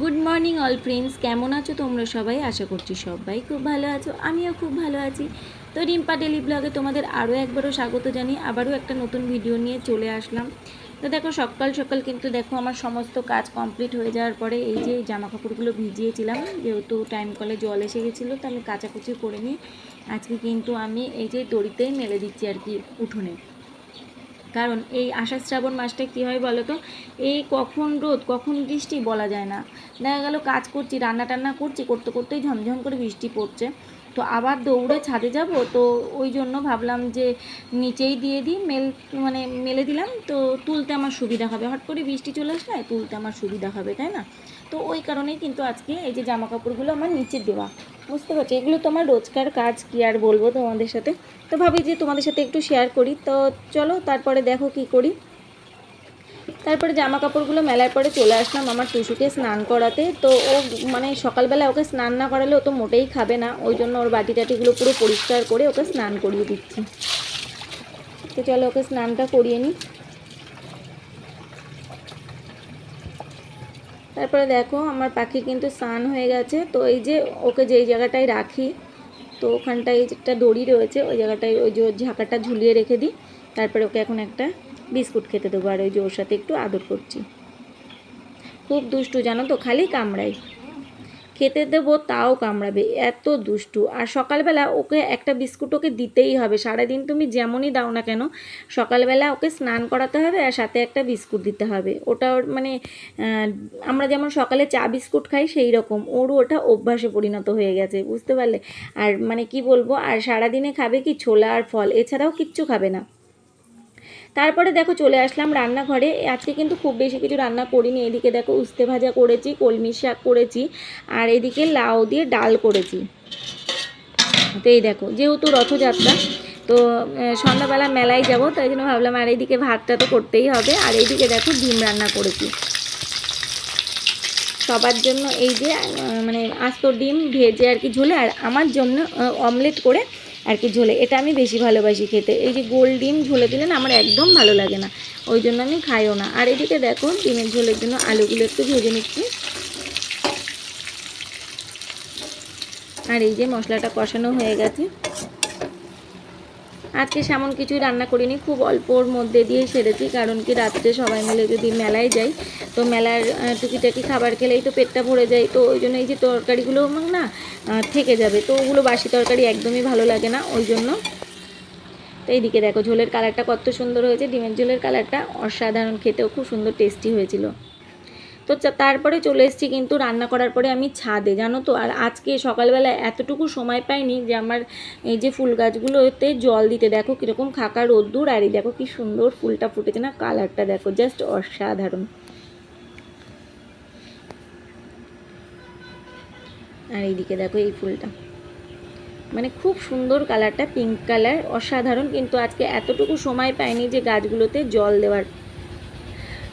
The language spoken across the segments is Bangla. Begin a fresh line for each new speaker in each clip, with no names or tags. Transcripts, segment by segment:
গুড মর্নিং অল ফ্রেন্ডস কেমন আছো তোমরা সবাই? আশা করছি সবাই খুব ভালো আছো। আমিও খুব ভালো আছি। তো রিম্পা ডেলি ব্লগে তোমাদের আরও একবারও স্বাগত জানি আবারও একটা নতুন ভিডিও নিয়ে চলে আসলাম। তো দেখো, সকাল সকাল কিন্তু দেখো আমার সমস্ত কাজ কমপ্লিট হয়ে যাওয়ার পরে এই যে জামা কাপড়গুলো ভিজিয়েছিলাম, যেহেতু টাইম কলে জল এসে গেছিল, তো আমি কাচাকুচি করে নিই আজকে কিন্তু আমি এই যে দড়িতেই মেলে দিচ্ছি আর কি উঠোনে। কারণ এই আষাঢ় শ্রাবণ মাসটা কী হয় বলো তো? এই কখন রোদ, কখন বৃষ্টি বলা যায় না। দেখা গেল কাজ করছি, রান্না টান্না করছি, করতে করতেই ঝমঝম করে বৃষ্টি পড়ছে। তো আবার দৌড়ে ছাদে যাব, তো ওই জন্য ভাবলাম যে নিচেই দিয়ে দিই, মেল মানে মেলে দিলাম। তো তুলতে আমার সুবিধা হবে। হট করে বৃষ্টি চলে আসলে, তুলতে আমার সুবিধা হবে, তাই না? তো ওই কারণেই কিন্তু আজকে এই যে জামা কাপড়গুলো আমার নিচে দেওয়া। বুঝতে পারছি? এগুলো তো আমার রোজকার কাজ, কি আর বলব তোমাদের সাথে? তো ভাবি যে তোমাদের সাথে একটু শেয়ার করি। তো চলো, তারপরে দেখো কি করি। তারপরে জামা কাপড়গুলো মেলার পরে চলে আসলাম আমার টুসুকে স্নান করাতে। তো ও মানে সকালবেলা ওকে স্নান না করালে ও তো মোটেই খাবে না। ওই জন্য ওর বাটি টাটিগুলো পুরো পরিষ্কার করে ওকে স্নান করিয়ে দিচ্ছি। তো চলো ওকে স্নানটা করিয়ে নিই। তারপরে দেখো আমার পাখি কিন্তু স্নান হয়ে গেছে। তো এই যে ওকে যেই জায়গাটায় রাখি, তো ওখানটায় একটা দড়ি রয়েছে, ওই জায়গাটায় ওই যে ঝাঁকাটা ঝুলিয়ে রেখে দিই। তারপরে ওকে এখন একটা বিস্কুট খেতে দেবো, আর ওই যে ওর সাথে একটু আদর করছি। খুব দুষ্টু জানো তো, খালি কামড়াই খেতে দেবো, তাও কামড়াবে। এত দুষ্টু। আর সকালবেলা ওকে একটা বিস্কুট ওকে দিতেই হবে। সারাদিন তুমি যেমনই দাও না কেন, সকালবেলা ওকে স্নান করাতে হবে আর সাথে একটা বিস্কুট দিতে হবে। ওটা ওর মানে আমরা যেমন সকালে চা বিস্কুট খাই, সেই রকম। ওরও ওটা অভ্যাসে পরিণত হয়ে গেছে, বুঝতে পারলে? আর মানে কি বলব, আর সারাদিনে খাবে কি ছোলা আর ফল? এছাড়াও কিচ্ছু খাবে না। তারপরে দেখো চলে আসলাম রান্নাঘরে। আজকে কিন্তু খুব বেশি কিছু রান্না করিনি। এদিকে দেখো উস্তে ভাজা করেছি কলমি শাক করেছি, আর এদিকে লাউ দিয়ে ডাল করেছি। তো এই দেখো, যেহেতু রথযাত্রা, তো সন্ধ্যাবেলা মেলায় যাব, তাই জন্য ভাবলাম আর এইদিকে ভাতটা তো করতেই হবে। আর এইদিকে দেখো ডিম রান্না করেছি। সবার জন্য এই যে মানে আস্ত ডিম, ভেজে আর কি ঝোলে, আর আমার জন্য অমলেট করে আর কি ঝোলে। এটা আমি বেশি ভালোবাসি খেতে। এই যে গোল ডিম ঝোলে দিলে না আমার একদম ভালো লাগে না। ওই জন্য আমি খাইও না। আর এদিকে দেখো, ডিমের ঝোলের জন্য আলুগুলো একটু ভেজে নিচ্ছি। আর এই যে মশলাটা কষানো হয়ে গেছে। আজকে সেমন কিছুই রান্না করিনি, খুব অল্পর মধ্যে দিয়ে সেরেছি, কারণ কি রাত্রে সবাই মিলে যদি মেলায় যাই, তো মেলার টুকিটাকি খাবার খেলেই তো পেটটা ভরে যায়, তো ওই জন্য এই যে তরকারিগুলো না থেকে যাবে, তো ওগুলো বাসি তরকারি একদমই ভালো লাগে না, ওই জন্য। তো এইদিকে দেখো, ঝোলের কালারটা কত সুন্দর হয়েছে, ডিমের ঝোলের কালারটা অসাধারণ, খেতেও খুব সুন্দর, টেস্টি হয়েছিল। তো তারপরে চলে এসেছি কিন্তু রান্না করার পরে আমি ছাদে, জানো তো? আর আজকে সকালবেলা এতটুকু সময় পাইনি যে আমার এই যে ফুল গাছগুলোতে জল দিতে। দেখো কীরকম খাকা রোদ্দুর আর এই দেখো কি সুন্দর ফুলটা ফুটেছে না? কালারটা দেখো, জাস্ট অসাধারণ। আর এইদিকে দেখো এই ফুলটা। মানে খুব সুন্দর কালারটা, পিঙ্ক কালার, অসাধারণ। কিন্তু আজকে এতটুকু সময় পাইনি যে গাছগুলোতে জল দেওয়ার।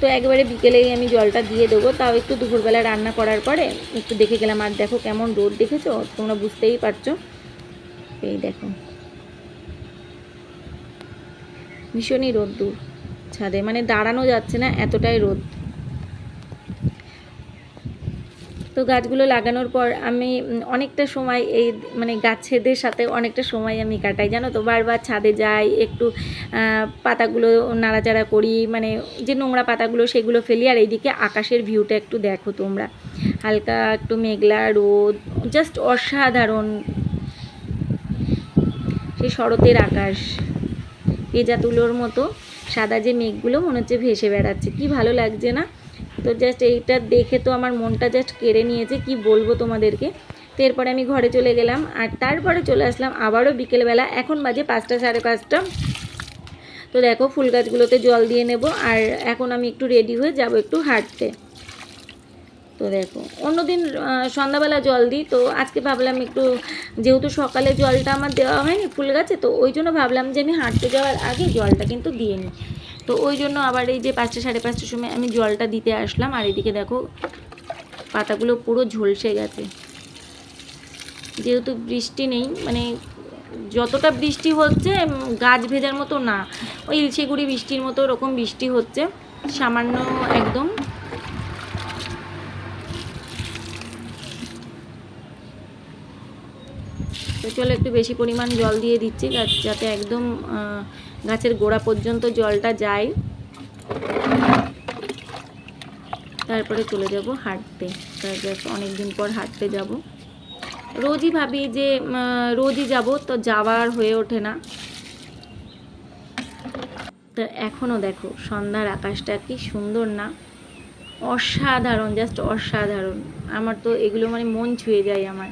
তো একবারে বিকেলেই আমি জলটা দিয়ে দেবো। তাও একটু দুপুরবেলা রান্না করার পরে একটু দেখে গেলাম, আর দেখো কেমন রোদ দেখেছ? তোমরা বুঝতেই পারছ। এই দেখো। ভীষণই রোদ্দুর দূর ছাদে মানে দাঁড়ানো যাচ্ছে না, এতটাই রোদ। তো গাছগুলো লাগানোর পর আমি অনেকটা সময় এই মানে গাছেদের সাথে অনেকটা সময় আমি কাটাই, জানো তো? বারবার ছাদে যাই, একটু পাতাগুলো নাড়াচাড়া করি মানে যে নোংরা পাতাগুলো সেগুলো ফেলি, আর এইদিকে আকাশের ভিউটা একটু দেখো তোমরা। হালকা একটু মেঘলা রোদ জাস্ট অসাধারণ। সেই শরতের আকাশ পেঁজা তুলোর মতো, সাদা যে মেঘগুলো মনে হচ্ছে ভেসে বেড়াচ্ছে, কি ভালো লাগছে না? তো জাস্ট এইটা দেখে তো আমার মনটা জাস্ট কেড়ে নিয়েছে, কি বলব তোমাদেরকে? তো এরপরে আমি ঘরে চলে গেলাম, আর তারপরে চলে আসলাম আবারও বিকেলবেলা, এখন বাজে পাঁচটা সাড়ে পাঁচটা। তো দেখো ফুল গাছগুলোতে জল দিয়ে নেব, আর এখন আমি একটু রেডি হয়ে যাব একটু হাঁটতে। তো দেখো, অন্যদিন সন্ধ্যাবেলা জল দিই, তো আজকে ভাবলাম একটু, যেহেতু সকালে জলটা আমার দেওয়া হয়নি ফুল গাছে, তো ওই জন্য ভাবলাম যে আমি হাঁটতে যাওয়ার আগে জলটা কিন্তু দিয়ে নিই। তো ওই জন্য আবার এই যে পাঁচটা, সাড়ে পাঁচটার সময় আমি জলটা দিতে আসলাম, আর এদিকে দেখো পাতাগুলো পুরো ঝলসে গেছে। যেহেতু বৃষ্টি নেই মানে যতটা বৃষ্টি হচ্ছে গাছ ভেজার মতো না। ওই ইলশেগুড়ি বৃষ্টির মতো ওরকম বৃষ্টি হচ্ছে, সামান্য একদম। তো চলো একটু বেশি পরিমাণ জল দিয়ে দিচ্ছি, গা- যাতে একদম গাছের গোড়া পর্যন্ত জলটা যায়। তারপরে চলে যাব হাঁটতে। অনেক দিন পর হাঁটতে যাব। রোজই ভাবি যে রোজই যাব, তো যাওয়ার হয়ে ওঠে না। তো এখনও দেখো, সন্ধ্যার আকাশটা কি সুন্দর না। অসাধারণ জাস্ট অসাধারণ। আমার তো এগুলো মানে মন ছুঁয়ে যায় আমার।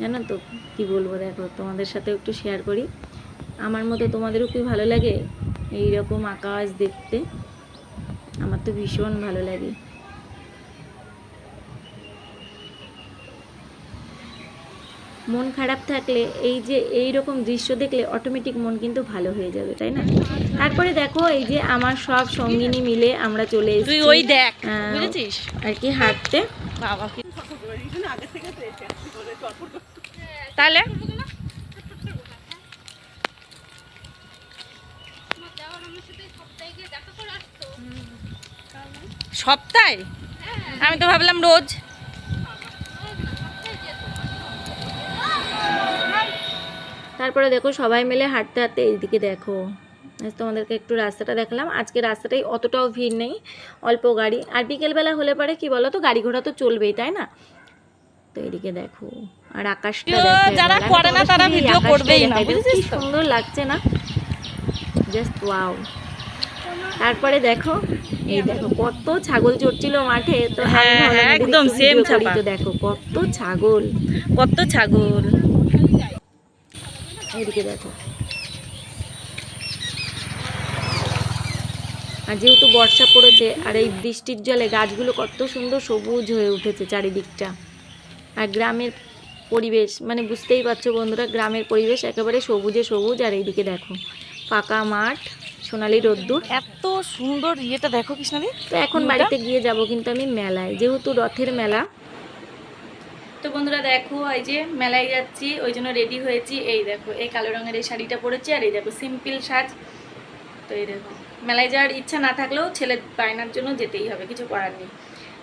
জানো তো কি বলব দেখো তোমাদের সাথে একটু শেয়ার করি। আমার মতো তোমাদেরও কি ভালো লাগে এই রকম আকাশ দেখতে। আমার তো ভীষণ ভালো লাগে। মন খারাপ থাকলে এই যে এই রকম দৃশ্য দেখলে অটোমেটিক মন কিন্তু ভালো হয়ে যাবে তাই না? তারপরে দেখো এই যে আমার সব সঙ্গিনী মিলে আমরা চলে এসেছি।
ওই দেখ
আহ,
বুঝেছিস?
আর কি হাঁটতে।
বাবা তাহলে? সপ্তাহে? আমি তো ভাবলাম রোজ।
তারপরে দেখো সবাই মিলে হাঁটতে হাঁটতে এইদিকে দেখো। তোমাদেরকে একটু রাস্তাটা দেখালাম। আজকে রাস্তাটাই অতটাও ভিড় নেই, অল্প গাড়ি। আর বিকেলবেলা হলে পরে কি বলো তো গাড়ি ঘোড়া তো চলবেই, তাই না? তো এদিকে দেখো। আর আকাশটা।
যারা করে না তারা ভিডিও করবেই না, বুঝেছিস তো?
সুন্দর লাগছে না? জাস্ট ওয়াও তারপরে দেখো এই দেখো কত ছাগল চড়ছিল মাঠে। তো
হ্যাঁ, একদম ছাপা।
তো দেখো কত ছাগল।
কত ছাগল।
এইদিকে দেখো। আর যেহেতু বর্ষা পড়েছে আর এই বৃষ্টির জলে গাছগুলো কত সুন্দর সবুজ হয়ে উঠেছে চারিদিকটা। আর গ্রামের পরিবেশ মানে বুঝতেই পারছ বন্ধুরা গ্রামের পরিবেশ একেবারে সবুজে সবুজ আর এইদিকে দেখো ফাঁকা মাঠ সোনালি রোদ্দুর।
এত সুন্দর ইয়েটা দেখো কৃষ্ণাদি
তো এখন বাড়িতে গিয়ে যাব কিন্তু আমি মেলায় যেহেতু রথের মেলা। তো বন্ধুরা দেখো এই যে মেলায় যাচ্ছি ওই জন্য রেডি হয়েছি। এই দেখো এই কালো রঙের এই শাড়িটা পরেছি আর এই দেখো সিম্পল সাজ। তো এই দেখো মেলায় যাওয়ার ইচ্ছা না থাকলেও ছেলে বায়নার জন্য যেতেই হবে কিছু করার নেই।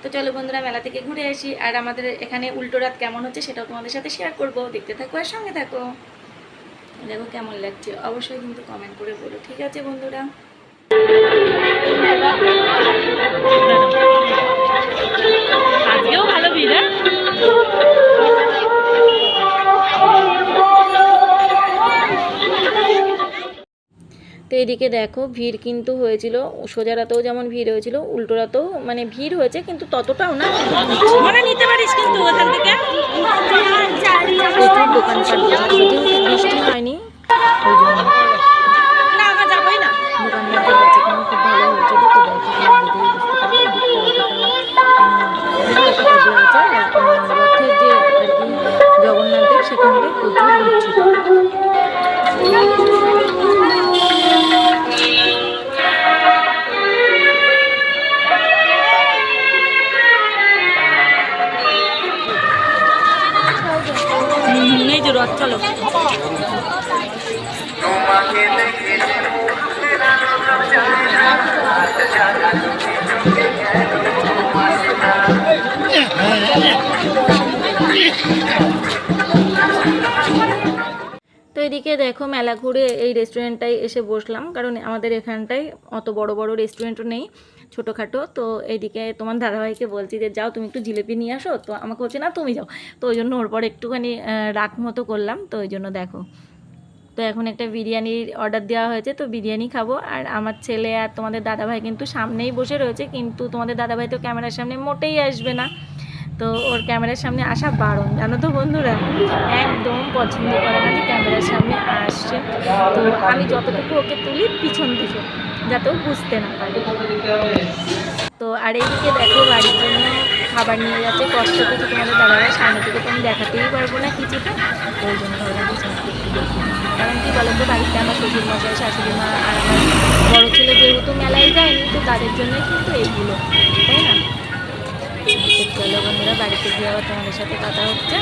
তো চলো বন্ধুরা, মেলা থেকে ঘুরে আসি। আর আমাদের এখানে উল্টো রাত কেমন হচ্ছে সেটাও তোমাদের সাথে শেয়ার করব। দেখতে থাকো আর সঙ্গে থাকো। দেখো কেমন লাগছে। অবশ্যই কিন্তু কমেন্ট করে বলো। ঠিক আছে বন্ধুরা? এদিকে দেখো ভিড় কিন্তু হয়েছিল। সোজা রাতেও যেমন ভিড় হয়েছিল উল্টো রাতেও মানে ভিড় হয়েছে কিন্তু ততটাও না।
মনে নিতে পারিস কিন্তু ওখান থেকে।
প্রচুর দোকানপাট যেহেতু বৃষ্টি হয়নি ওই জন্য। বেচাকেনা খুব ভালো হয়েছিল তো দেখো বুঝতে আছে রথের যে আর কি জগন্নাথ দেব সেখানটায় প্রচুর
যে রথ, চলো।
তো এদিকে দেখো মেলা ঘুরে এই রেস্টুরেন্টটায় এসে বসলাম, কারণ আমাদের এখানটায় অত বড় বড় রেস্টুরেন্টও নেই। ছোটোখাটো। তো এইদিকে তোমার দাদাভাইকে বলছি যে, যাও, তুমি একটু জিলিপি নিয়ে আসো। তো আমাকে হচ্ছে না, তুমি যাও। তো ওই জন্য ওর পর একটুখানি রাগ মতো করলাম। তো ওই জন্য দেখো। তো এখন একটা বিরিয়ানির অর্ডার দেওয়া হয়েছে, তো বিরিয়ানি খাব। আর আমার ছেলে আর তোমাদের দাদাভাই কিন্তু সামনেই বসে রয়েছে, কিন্তু তোমাদের দাদাভাই তো ক্যামেরার সামনে মোটেই আসবে না। তো ওর ক্যামেরার সামনে আসা বারণ। জানো তো বন্ধুরা, একদম পছন্দ করে না যে ক্যামেরার সামনে আসছে। তো আমি যতটুকু ওকে তুলি, পিছন থেকে যাতে ও বুঝতে না পারে। তো আর এইদিকে দেখো বাড়ির জন্য খাবার নিয়ে যাচ্ছে, কষ্ট কিছু তোমাদের দাদারা সামনে থেকে তো আমি দেখাতেই পারব না কিছুটা তো ওই জন্য কারণ কি বলতো, বাড়িতে আমার শ্বশুর মশাই শাশুড়ি মা আর আমার বড় ছেলে যেহেতু মেলায় যায়নি, তো তাদের জন্যই কিন্তু এইগুলো, তাই না? চলো বন্ধুরা, বাড়িতে গিয়ে আবার তোমাদের সাথে কথা হচ্ছে।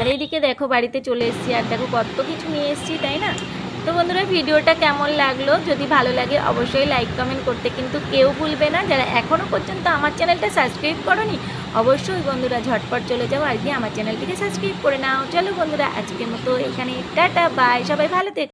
আর এইদিকে দেখো বাড়িতে চলে এসেছি, আর দেখো কত কিছু নিয়ে এসেছি, তাই না? তো বন্ধুরা, ভিডিওটা কেমন লাগল? যদি ভালো লাগে অবশ্যই লাইক কমেন্ট করতে কিন্তু কেউ ভুলবে না। যারা এখনও পর্যন্ত আমার চ্যানেলটা সাবস্ক্রাইব করনি, অবশ্যই বন্ধুরা ঝটপট চলে যাও আর আমার চ্যানেলটিকে সাবস্ক্রাইব করে নাও। চলো বন্ধুরা, আজকের মতো এখানে, টাটা বাই সবাই ভালো